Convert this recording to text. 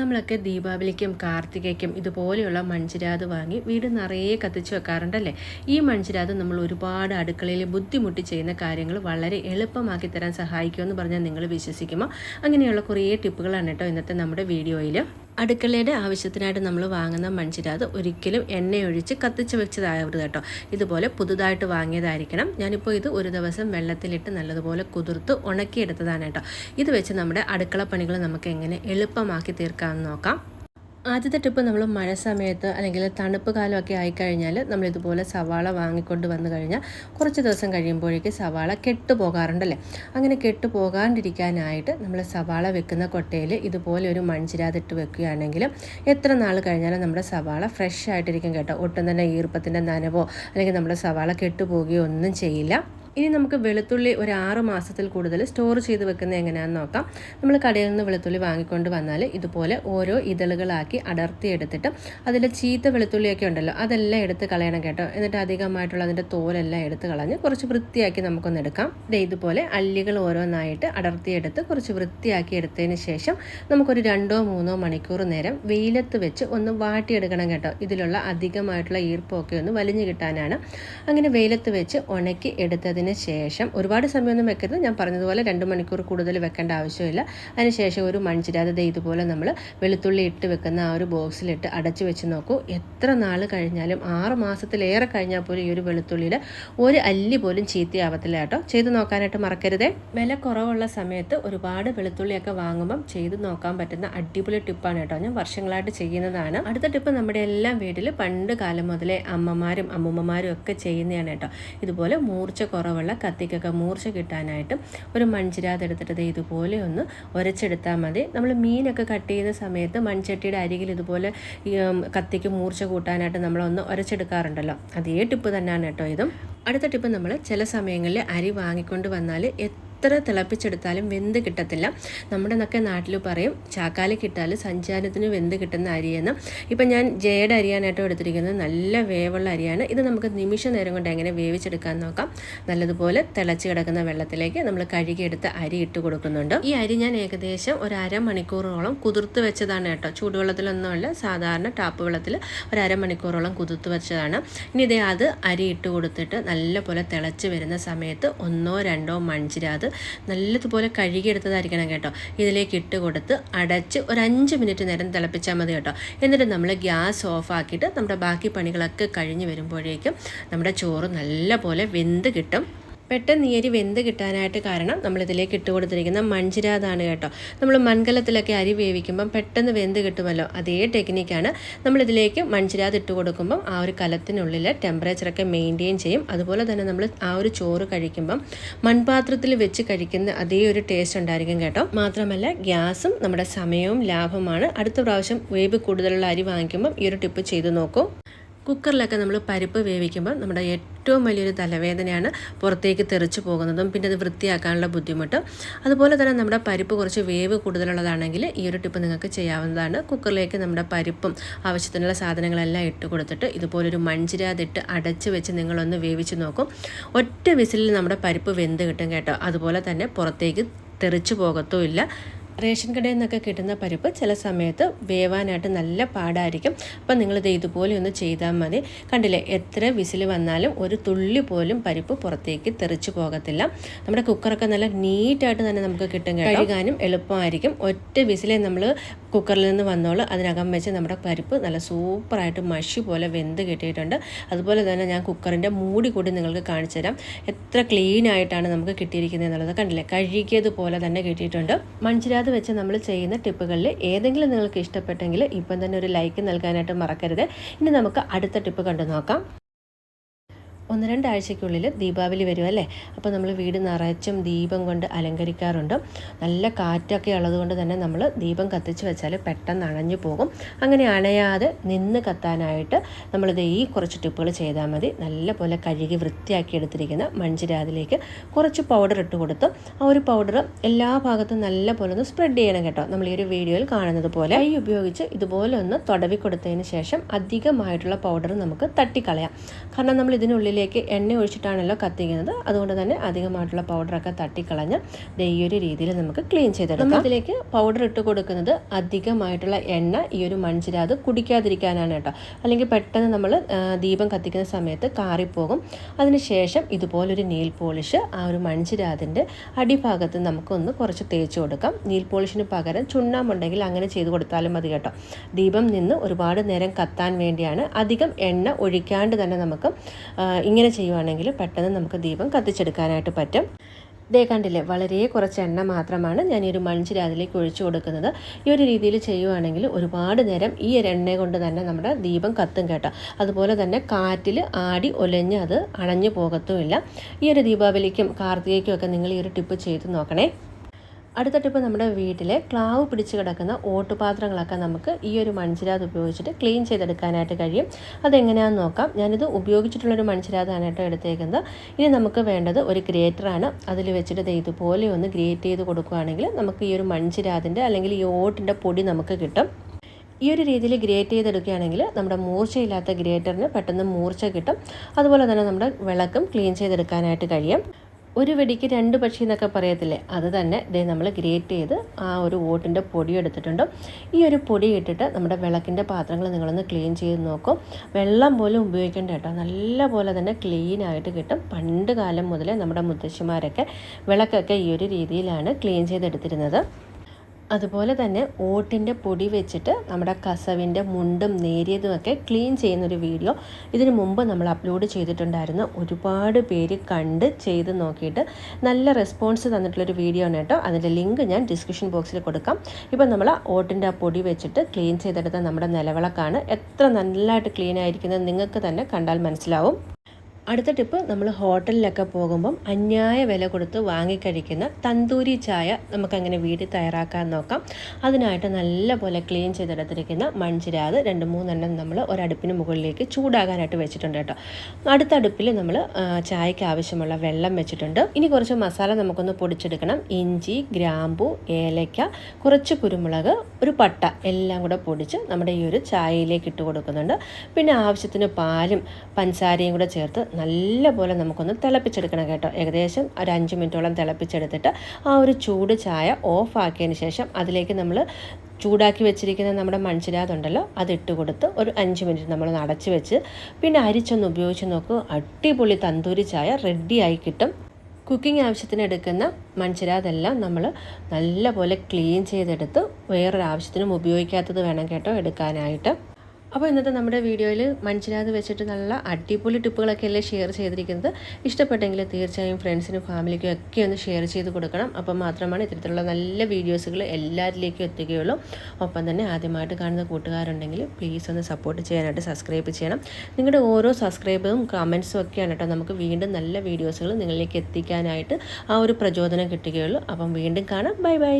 നമ്മളൊക്കെ ദീപാവലിക്കും കാർത്തികയ്ക്കും ഇതുപോലെയുള്ള മൺചിരാത് വാങ്ങി വീട് നിറയെ കത്തിച്ച് വെക്കാറുണ്ടല്ലേ? ഈ മൺചിരാത് നമ്മൾ ഒരുപാട് അടുക്കളയിൽ ബുദ്ധിമുട്ടി ചെയ്യുന്ന കാര്യങ്ങൾ വളരെ എളുപ്പമാക്കി തരാൻ സഹായിക്കുമെന്ന് പറഞ്ഞാൽ നിങ്ങൾ വിശ്വസിക്കുമോ? അങ്ങനെയുള്ള കുറേ ടിപ്പുകളാണ് കേട്ടോ ഇന്നത്തെ നമ്മുടെ വീഡിയോയിൽ. അടുക്കളയുടെ ആവശ്യത്തിനായിട്ട് നമ്മൾ വാങ്ങുന്ന മൺചിരാത് ഒരിക്കലും എണ്ണയൊഴിച്ച് കത്തിച്ച് വെച്ചതാവരുത് കേട്ടോ. ഇതുപോലെ പുതുതായിട്ട് വാങ്ങിയതായിരിക്കണം. ഞാനിപ്പോൾ ഇത് ഒരു ദിവസം വെള്ളത്തിലിട്ട് നല്ലതുപോലെ കുതിർത്ത് ഉണക്കിയെടുത്തതാണ് കേട്ടോ. ഇത് വെച്ച് നമ്മുടെ അടുക്കള പണികൾ നമുക്ക് എങ്ങനെ എളുപ്പമാക്കി തീർക്കാമെന്ന് നോക്കാം. ആദ്യത്തെ ടിപ്പ് നമ്മൾ മഴ സമയത്ത് അല്ലെങ്കിൽ തണുപ്പ് കാലമൊക്കെ ആയിക്കഴിഞ്ഞാൽ നമ്മൾ ഇതുപോലെ സവാള വാങ്ങിക്കൊണ്ട് വന്നു കഴിഞ്ഞാൽ കുറച്ച് ദിവസം കഴിയുമ്പോഴേക്ക് സവാള കെട്ടുപോകാറുണ്ടല്ലേ അങ്ങനെ കെട്ടുപോകാണ്ടിരിക്കാനായിട്ട് നമ്മൾ സവാള വെക്കുന്ന കൊട്ടയിൽ ഇതുപോലെ ഒരു മൺചിരാതിട്ട് വെക്കുകയാണെങ്കിൽ എത്ര നാൾ കഴിഞ്ഞാലും നമ്മുടെ സവാള ഫ്രഷ് ആയിട്ടിരിക്കും കേട്ടോ. ഒട്ടും തന്നെ ഈർപ്പത്തിന്റെ നനവോ അല്ലെങ്കിൽ നമ്മുടെ സവാള കെട്ടുപോകുകയോ ഒന്നും ചെയ്യില്ല. ഇനി നമുക്ക് വെളുത്തുള്ളി ഒരു ആറ് മാസത്തിൽ കൂടുതൽ സ്റ്റോർ ചെയ്ത് വെക്കുന്നത് എങ്ങനെയാണെന്ന് നോക്കാം. നമ്മൾ കടയിൽ നിന്ന് വെളുത്തുള്ളി വാങ്ങിക്കൊണ്ട് വന്നാൽ ഇതുപോലെ ഓരോ ഇതളുകളാക്കി അടർത്തി എടുത്തിട്ട് അതിൽ ചീത്ത വെളുത്തുള്ളിയൊക്കെ ഉണ്ടല്ലോ അതെല്ലാം എടുത്ത് കളയണം കേട്ടോ. എന്നിട്ട് അധികമായിട്ടുള്ള അതിന്റെ തോലെല്ലാം എടുത്ത് കളഞ്ഞ് കുറച്ച് വൃത്തിയാക്കി നമുക്കൊന്ന് എടുക്കാം. ദേ ഇതുപോലെ അല്ലികൾ ഓരോന്നായിട്ട് അടർത്തിയെടുത്ത് കുറച്ച് വൃത്തിയാക്കി എടുത്തതിന് ശേഷം നമുക്കൊരു രണ്ടോ മൂന്നോ മണിക്കൂർ നേരം വെയിലത്ത് വെച്ച് ഒന്ന് വാട്ടിയെടുക്കണം കേട്ടോ. ഇതിലുള്ള അധികമായിട്ടുള്ള ഈർപ്പമൊക്കെ ഒന്ന് വലിഞ്ഞു കിട്ടാനാണ്. അങ്ങനെ വെയിലത്ത് വെച്ച് ഉണക്കി എടുത്തതിന് ശേഷം ഒരുപാട് സമയമൊന്നും വെക്കരുത്. ഞാൻ പറഞ്ഞതുപോലെ രണ്ട് മണിക്കൂർ കൂടുതൽ വെക്കേണ്ട ആവശ്യമില്ല. അതിനുശേഷം ഒരു മൺചിരാതെ ഇതുപോലെ നമ്മൾ വെളുത്തുള്ളി ഇട്ട് വെക്കുന്ന ആ ഒരു ബോക്സിലിട്ട് അടച്ചു വെച്ച് നോക്കൂ. എത്ര നാൾ കഴിഞ്ഞാലും ആറ് മാസത്തിലേറെ കഴിഞ്ഞാൽ പോലും ഈ ഒരു വെളുത്തുള്ളിയിൽ ഒരു അല്ലി പോലും ചീത്തയാവത്തില്ല കേട്ടോ. ചെയ്ത് നോക്കാനായിട്ട് മറക്കരുതേ. വില കുറവുള്ള സമയത്ത് ഒരുപാട് വെളുത്തുള്ളിയൊക്കെ വാങ്ങുമ്പം ചെയ്ത് നോക്കാൻ പറ്റുന്ന അടിപൊളി ടിപ്പാണ് കേട്ടോ. ഞാൻ വർഷങ്ങളായിട്ട് ചെയ്യുന്നതാണ്. അടുത്ത ടിപ്പ് നമ്മുടെ എല്ലാ വീട്ടിൽ പണ്ട് കാലം മുതലേ അമ്മമാരും അമ്മൂമ്മമാരും ഒക്കെ ചെയ്യുന്നതാണ് കേട്ടോ. ഇതുപോലെ മൂർച്ച കുറവുള്ള കത്തിക്കൊക്കെ മൂർച്ച കിട്ടാനായിട്ട് ഒരു മൺചിരാത് എടുത്തിട്ട് ഇതുപോലെ ഒന്ന് ഉരച്ചെടുത്താൽ മതി. നമ്മൾ മീനൊക്കെ കട്ട് ചെയ്യുന്ന സമയത്ത് മൺചട്ടിയുടെ അരികിൽ ഇതുപോലെ കത്തിക്ക് മൂർച്ച കൂട്ടാനായിട്ട് നമ്മളൊന്ന് ഉരച്ചെടുക്കാറുണ്ടല്ലോ അതേ ടിപ്പ് തന്നെയാണ് കേട്ടോ ഇതും. അടുത്ത ടിപ്പ് നമ്മൾ ചില സമയങ്ങളിൽ അരി വാങ്ങിക്കൊണ്ട് വന്നാൽ എത്ര തിളപ്പിച്ചെടുത്താലും വെന്ത് കിട്ടത്തില്ല. നമ്മുടെ നൊക്കെ നാട്ടിൽ പറയും ചാക്കാലി കിട്ടാൽ സഞ്ചാരത്തിന് വെന്ത് കിട്ടുന്ന അരിയെന്ന്. ഇപ്പം ഞാൻ ജയയുടെ അരിയാനായിട്ടോ എടുത്തിരിക്കുന്നത് നല്ല വേവുള്ള അരിയാണ്. ഇത് നമുക്ക് നിമിഷ നേരം കൊണ്ട് എങ്ങനെ വേവിച്ചെടുക്കാൻ നോക്കാം. നല്ലതുപോലെ തിളച്ച് കിടക്കുന്ന വെള്ളത്തിലേക്ക് നമ്മൾ കഴുകിയെടുത്ത് അരി ഇട്ട് കൊടുക്കുന്നുണ്ട്. ഈ അരി ഞാൻ ഏകദേശം ഒരു അരമണിക്കൂറോളം കുതിർത്ത് വെച്ചതാണ് കേട്ടോ. ചൂടുവെള്ളത്തിലൊന്നുമല്ല സാധാരണ ടാപ്പ് വെള്ളത്തിൽ ഒരു അരമണിക്കൂറോളം കുതിർത്ത് വെച്ചതാണ്. ഇനി ഇതേ അത് അരി ഇട്ട് കൊടുത്തിട്ട് നല്ലപോലെ തിളച്ച് വരുന്ന സമയത്ത് ഒന്നോ രണ്ടോ മൺചിരാത് നല്ലതുപോലെ കഴുകിയെടുത്തതായിരിക്കണം കേട്ടോ. ഇതിലേക്ക് ഇട്ട് കൊടുത്ത് അടച്ച് ഒരു അഞ്ച് മിനിറ്റ് നേരം തിളപ്പിച്ചാൽ മതി കേട്ടോ. എന്നിട്ട് നമ്മൾ ഗ്യാസ് ഓഫ് ആക്കിയിട്ട് നമ്മുടെ ബാക്കി പണികളൊക്കെ കഴിഞ്ഞ് വരുമ്പോഴേക്കും നമ്മുടെ ചോറ് നല്ലപോലെ വെന്ത് കിട്ടും. പെട്ടെന്ന് ഈ അരി വെന്ത് കിട്ടാനായിട്ട് കാരണം നമ്മളിതിലേക്ക് ഇട്ട് കൊടുത്തിരിക്കുന്ന മൺചിരാതാണ് കേട്ടോ. നമ്മൾ മൺകലത്തിലൊക്കെ അരി വേവിക്കുമ്പം പെട്ടെന്ന് വെന്ത് കിട്ടുമല്ലോ. അതേ ടെക്നിക്കാണ് നമ്മളിതിലേക്ക് മൺചിരാത് ഇട്ട് കൊടുക്കുമ്പം ആ ഒരു കലത്തിനുള്ളിൽ ടെമ്പറേച്ചറൊക്കെ മെയിന്റെയിൻ ചെയ്യും. അതുപോലെ തന്നെ നമ്മൾ ആ ഒരു ചോറ് കഴിക്കുമ്പം മൺപാത്രത്തിൽ വെച്ച് കഴിക്കുന്ന അതേ ഒരു ടേസ്റ്റ് ഉണ്ടായിരിക്കും കേട്ടോ. മാത്രമല്ല ഗ്യാസും നമ്മുടെ സമയവും ലാഭമാണ് അടുത്ത പ്രാവശ്യം വേവ് കൂടുതലുള്ള അരി വാങ്ങിക്കുമ്പം ഈ ഒരു ടിപ്പ് ചെയ്ത് നോക്കൂ. കുക്കറിലൊക്കെ നമ്മൾ പരിപ്പ് വേവിക്കുമ്പോൾ നമ്മുടെ ഏറ്റവും വലിയൊരു തലവേദനയാണ് പുറത്തേക്ക് തെറിച്ച് പോകുന്നതും പിന്നെ അത് വൃത്തിയാക്കാനുള്ള ബുദ്ധിമുട്ടും. അതുപോലെ തന്നെ നമ്മുടെ പരിപ്പ് കുറച്ച് വേവ് കൂടുതലുള്ളതാണെങ്കിൽ ഈ ഒരു ടിപ്പ് നിങ്ങൾക്ക് ചെയ്യാവുന്നതാണ്. കുക്കറിലേക്ക് നമ്മുടെ പരിപ്പും ആവശ്യത്തിനുള്ള സാധനങ്ങളെല്ലാം ഇട്ട് കൊടുത്തിട്ട് ഇതുപോലൊരു മൺചിരാതിട്ട് അടച്ച് വെച്ച് നിങ്ങളൊന്ന് വേവിച്ച് നോക്കും. ഒറ്റ വിസിലിൽ നമ്മുടെ പരിപ്പ് വെന്ത് കിട്ടും കേട്ടോ. അതുപോലെ തന്നെ പുറത്തേക്ക് തെറിച്ച് പോകത്തുമില്ല. റേഷൻ കടയിൽ നിന്നൊക്കെ കിട്ടുന്ന പരിപ്പ് ചില സമയത്ത് വേവാനായിട്ട് നല്ല പാടായിരിക്കും. അപ്പം നിങ്ങളിത് ഇതുപോലെ ഒന്ന് ചെയ്താൽ മതി. കണ്ടില്ലേ എത്ര വിസിൽ വന്നാലും ഒരു തുള്ളി പോലും പരിപ്പ് പുറത്തേക്ക് തെറിച്ചു പോകത്തില്ല. നമ്മുടെ കുക്കറൊക്കെ നല്ല നീറ്റായിട്ട് തന്നെ നമുക്ക് കിട്ടും. കഴുകാനും എളുപ്പമായിരിക്കും. ഒറ്റ വിസിലേ നമ്മൾ കുക്കറിൽ നിന്ന് വന്നോളൂ. അതിനകം വെച്ച് നമ്മുടെ പരിപ്പ് നല്ല സൂപ്പറായിട്ട് മഷി പോലെ വെന്ത് കിട്ടിയിട്ടുണ്ട്. അതുപോലെ തന്നെ ഞാൻ കുക്കറിന്റെ മൂടി കൂടി നിങ്ങൾക്ക് കാണിച്ചു തരാം. എത്ര ക്ലീൻ ആയിട്ടാണ് നമുക്ക് കിട്ടിയിരിക്കുന്നത് എന്നുള്ളത് കണ്ടില്ലേ? കഴുകിയതുപോലെ തന്നെ കിട്ടിയിട്ടുണ്ട്. മൺചിരാത് വെച്ച് നമ്മൾ ചെയ്യുന്ന ടിപ്പുകളിൽ ഏതെങ്കിലും നിങ്ങൾക്ക് ഇഷ്ടപ്പെട്ടെങ്കിൽ ഇപ്പം തന്നെ ഒരു ലൈക്ക് നൽകാനായിട്ട് മറക്കരുത്. ഇനി നമുക്ക് അടുത്ത ടിപ്പ് കണ്ടു നോക്കാം. ഒന്ന് രണ്ടാഴ്ചയ്ക്കുള്ളിൽ ദീപാവലി വരും അല്ലേ? അപ്പോൾ നമ്മൾ വീട് നിറച്ചും ദീപം കൊണ്ട് അലങ്കരിക്കാറുണ്ട്. നല്ല കാറ്റൊക്കെ ഉള്ളതുകൊണ്ട് തന്നെ നമ്മൾ ദീപം കത്തിച്ച് വെച്ചാൽ പെട്ടെന്ന് അണഞ്ഞു പോകും. അങ്ങനെ അണയാതെ നിന്ന് കത്താനായിട്ട് നമ്മളിത് ഈ കുറച്ച് ടിപ്പുകൾ ചെയ്താൽ മതി. നല്ല പോലെ കഴുകി വൃത്തിയാക്കി എടുത്തിരിക്കുന്ന മൺചിരാതിലേക്ക് കുറച്ച് പൗഡർ ഇട്ട് കൊടുത്ത് ആ ഒരു പൗഡർ എല്ലാ ഭാഗത്തും നല്ല പോലെ ഒന്ന് സ്പ്രെഡ് ചെയ്യണം കേട്ടോ. നമ്മൾ ഈ ഒരു വീഡിയോയിൽ കാണുന്നത് പോലെ. കൈ ഉപയോഗിച്ച് ഇതുപോലെ ഒന്ന് തുടവി കൊടുത്തതിന് ശേഷം അധികമായിട്ടുള്ള പൗഡർ നമുക്ക് തട്ടിക്കളയാം. കാരണം നമ്മൾ ഇതിനുള്ളിൽ അടുപ്പിലേക്ക് എണ്ണ ഒഴിച്ചിട്ടാണല്ലോ കത്തിക്കുന്നത്. അതുകൊണ്ട് തന്നെ അധികമായിട്ടുള്ള പൗഡറൊക്കെ തട്ടിക്കളഞ്ഞ് ദേ ഈ ഒരു രീതിയിൽ നമുക്ക് ക്ലീൻ ചെയ്തെടുക്കാം. ഇതിലേക്ക് പൗഡർ ഇട്ട് കൊടുക്കുന്നത് അധികമായിട്ടുള്ള എണ്ണ ഈ ഒരു മൺചിരാത് കുടിക്കാതിരിക്കാനാണ് കേട്ടോ. അല്ലെങ്കിൽ പെട്ടെന്ന് നമ്മൾ ദീപം കത്തിക്കുന്ന സമയത്ത് കാറിപ്പോകും. അതിനുശേഷം ഇതുപോലൊരു നീൽ പോളിഷ് ആ ഒരു മൺചിരാതിന്റെ അടിഭാഗത്ത് നമുക്കൊന്ന് കുറച്ച് തേച്ച് കൊടുക്കാം. നീൽ പോളിഷിന് പകരം ചുണ്ണാമ്പുണ്ടെങ്കിൽ അങ്ങനെ ചെയ്ത് കൊടുത്താലും മതി കേട്ടോ. ദീപം നിന്ന് ഒരുപാട് നേരം കത്താൻ വേണ്ടിയാണ് അധികം എണ്ണ ഒഴിക്കാണ്ട് തന്നെ നമുക്ക് ഇങ്ങനെ ചെയ്യുവാണെങ്കിൽ പെട്ടെന്ന് നമുക്ക് ദീപം കത്തിച്ചെടുക്കാനായിട്ട് പറ്റും. ദേ കണ്ടില്ലേ വളരെ കുറച്ച് എണ്ണ മാത്രമാണ് ഞാൻ ഈ ഒരു മൺചിരാതിലേക്ക് ഒഴിച്ചു കൊടുക്കുന്നത്. ഈ ഒരു രീതിയിൽ ചെയ്യുവാണെങ്കിൽ ഒരുപാട് നേരം ഈ ഒരു എണ്ണ കൊണ്ട് തന്നെ നമ്മുടെ ദീപം കത്തും കേട്ടോ. അതുപോലെ തന്നെ കാറ്റിൽ ആടി ഒലഞ്ഞ് അത് അണഞ്ഞു പോകത്തുമില്ല. ഈ ഒരു ദീപാവലിക്കും കാർത്തികയ്ക്കും ഒക്കെ നിങ്ങൾ ഈ ഒരു ടിപ്പ് ചെയ്ത് നോക്കണേ. അടുത്ത ടിപ്പ് നമ്മുടെ വീട്ടിലെ ക്ലാവ് പിടിച്ച് കിടക്കുന്ന ഓട്ടുപാത്രങ്ങളൊക്കെ നമുക്ക് ഈ ഒരു മൺചിരാത് ഉപയോഗിച്ചിട്ട് ക്ലീൻ ചെയ്തെടുക്കാനായിട്ട് കഴിയും. അതെങ്ങനെയാണെന്ന് നോക്കാം. ഞാനിത് ഉപയോഗിച്ചിട്ടുള്ളൊരു മൺചിരാതാണ് കേട്ടോ എടുത്തേക്കുന്നത്. ഇനി നമുക്ക് വേണ്ടത് ഒരു ഗ്രേറ്ററാണ്. അതിൽ വെച്ചിട്ട് ഇതുപോലെ ഒന്ന് ഗ്രേറ്റ് ചെയ്ത് കൊടുക്കുകയാണെങ്കിൽ നമുക്ക് ഈ ഒരു മൺചിരാതിന്റെ അല്ലെങ്കിൽ ഈ ഓട്ടിന്റെ പൊടി നമുക്ക് കിട്ടും. ഈ ഒരു രീതിയിൽ ഗ്രേറ്റ് ചെയ്തെടുക്കുകയാണെങ്കിൽ നമ്മുടെ മൂർച്ചയില്ലാത്ത ഗ്രേറ്ററിന് പെട്ടെന്ന് മൂർച്ച കിട്ടും. അതുപോലെ തന്നെ നമ്മുടെ വിളക്കും ക്ലീൻ ചെയ്തെടുക്കാനായിട്ട് കഴിയും. ഒരു വെടിക്ക് രണ്ട് പക്ഷി എന്നൊക്കെ പറയത്തില്ലേ? അത് തന്നെ ഇതേ നമ്മൾ ഗ്രേറ്റ് ചെയ്ത് ആ ഒരു ഓട്ടിന്റെ പൊടി എടുത്തിട്ടുണ്ട്. ഈ ഒരു പൊടി ഇട്ടിട്ട് നമ്മുടെ വിളക്കിന്റെ പാത്രങ്ങൾ നിങ്ങളൊന്ന് ക്ലീൻ ചെയ്ത് നോക്കും. വെള്ളം പോലും ഉപയോഗിക്കേണ്ട കേട്ടോ. നല്ല പോലെ തന്നെ ക്ലീൻ ആയിട്ട് കിട്ടും. പണ്ട് കാലം മുതലേ നമ്മുടെ മുത്തശ്ശിമാരൊക്കെ വിളക്കൊക്കെ ഈ ഒരു രീതിയിലാണ് ക്ലീൻ ചെയ്തെടുത്തിരുന്നത്. അതുപോലെ തന്നെ ഓട്ടിന്റെ പൊടി വെച്ചിട്ട് നമ്മുടെ കസവിന്റെ മുണ്ടും നേരിയതുമൊക്കെ ക്ലീൻ ചെയ്യുന്നൊരു വീഡിയോ ഇതിനു മുമ്പ് നമ്മൾ അപ്ലോഡ് ചെയ്തിട്ടുണ്ടായിരുന്നു. ഒരുപാട് പേര് കണ്ട് ചെയ്ത് നോക്കിയിട്ട് നല്ല റെസ്പോൺസ് തന്നിട്ടുള്ളൊരു വീഡിയോ ആണ് കേട്ടോ. അതിന്റെ ലിങ്ക് ഞാൻ ഡിസ്ക്രിപ്ഷൻ ബോക്സിൽ കൊടുക്കാം. ഇപ്പം നമ്മൾ ഓട്ടിന്റെ ആ പൊടി വെച്ചിട്ട് ക്ലീൻ ചെയ്തെടുത്ത നമ്മുടെ നിലവിളക്കാണ്. എത്ര നല്ലതായിട്ട് ക്ലീൻ ആയിരിക്കുന്നത് നിങ്ങൾക്ക് തന്നെ കണ്ടാൽ മനസ്സിലാവും. അടുത്ത ടിപ്പ് നമ്മൾ ഹോട്ടലിലൊക്കെ പോകുമ്പം അന്യായ വില കൊടുത്ത് വാങ്ങിക്കഴിക്കുന്ന തന്തൂരി ചായ നമുക്കങ്ങനെ വീട്ടിൽ തയ്യാറാക്കാൻ നോക്കാം. അതിനായിട്ട് നല്ല പോലെ ക്ലീൻ ചെയ്തെടുത്തിരിക്കുന്ന മൺചിരാത് രണ്ട് മൂന്നെണ്ണം നമ്മൾ ഒരടുപ്പിന് മുകളിലേക്ക് ചൂടാകാനായിട്ട് വെച്ചിട്ടുണ്ട് കേട്ടോ. അടുത്ത അടുപ്പിൽ നമ്മൾ ചായക്ക് ആവശ്യമുള്ള വെള്ളം വെച്ചിട്ടുണ്ട്. ഇനി കുറച്ച് മസാല നമുക്കൊന്ന് പൊടിച്ചെടുക്കണം. ഇഞ്ചി ഗ്രാമ്പു ഏലയ്ക്ക കുറച്ച് കുരുമുളക് ഒരു പട്ട എല്ലാം കൂടെ പൊടിച്ച് നമ്മുടെ ഈ ഒരു ചായയിലേക്ക് ഇട്ട് കൊടുക്കുന്നുണ്ട്. പിന്നെ ആവശ്യത്തിന് പാലും പഞ്ചസാരയും കൂടെ ചേർത്ത് നല്ല പോലെ നമുക്കൊന്ന് തിളപ്പിച്ചെടുക്കണം കേട്ടോ. ഏകദേശം ഒരു അഞ്ച് മിനിറ്റോളം തിളപ്പിച്ചെടുത്തിട്ട് ആ ഒരു ചൂട് ചായ ഓഫാക്കിയതിന് ശേഷം അതിലേക്ക് നമ്മൾ ചൂടാക്കി വെച്ചിരിക്കുന്ന നമ്മുടെ മൺചിരാതുണ്ടല്ലോ അതിട്ട് കൊടുത്ത് ഒരു അഞ്ച് മിനിറ്റ് നമ്മൾ അടച്ചു വെച്ച് പിന്നെ അരിച്ചൊന്ന് ഉപയോഗിച്ച് നോക്ക്. അടിപൊളി തന്തൂരി ചായ റെഡിയായി കിട്ടും. കുക്കിംഗ് ആവശ്യത്തിന് എടുക്കുന്ന മൺചിരാതെല്ലാം നമ്മൾ നല്ലപോലെ ക്ലീൻ ചെയ്തെടുത്ത് വേറൊരു ആവശ്യത്തിനും ഉപയോഗിക്കാത്തത് വേണം കേട്ടോ എടുക്കാനായിട്ട്. അപ്പോൾ ഇന്നത്തെ നമ്മുടെ വീഡിയോയിൽ മൺചിരാത് വെച്ചിട്ട് നല്ല അടിപൊളി ടിപ്പുകളൊക്കെ അല്ലേ ഷെയർ ചെയ്തിരിക്കുന്നത്. ഇഷ്ടപ്പെട്ടെങ്കിൽ തീർച്ചയായും ഫ്രണ്ട്സിനും ഫാമിലിക്കും ഒക്കെ ഒന്ന് ഷെയർ ചെയ്ത് കൊടുക്കണം. അപ്പം മാത്രമാണ് ഇത്തരത്തിലുള്ള നല്ല വീഡിയോസുകൾ എല്ലാവരിലേക്കും എത്തുകയുള്ളൂ. ഒപ്പം തന്നെ ആദ്യമായിട്ട് കാണുന്ന കൂട്ടുകാരുണ്ടെങ്കിൽ പ്ലീസ് ഒന്ന് സപ്പോർട്ട് ചെയ്യാനായിട്ട് സബ്സ്ക്രൈബ് ചെയ്യണം. നിങ്ങളുടെ ഓരോ സബ്സ്ക്രൈബും കമൻസും ഒക്കെയാണ് കേട്ടോ നമുക്ക് വീണ്ടും നല്ല വീഡിയോസുകൾ നിങ്ങളിലേക്ക് എത്തിക്കാനായിട്ട് ആ ഒരു പ്രചോദനം കിട്ടുകയുള്ളൂ. അപ്പം വീണ്ടും കാണാം. Bye bye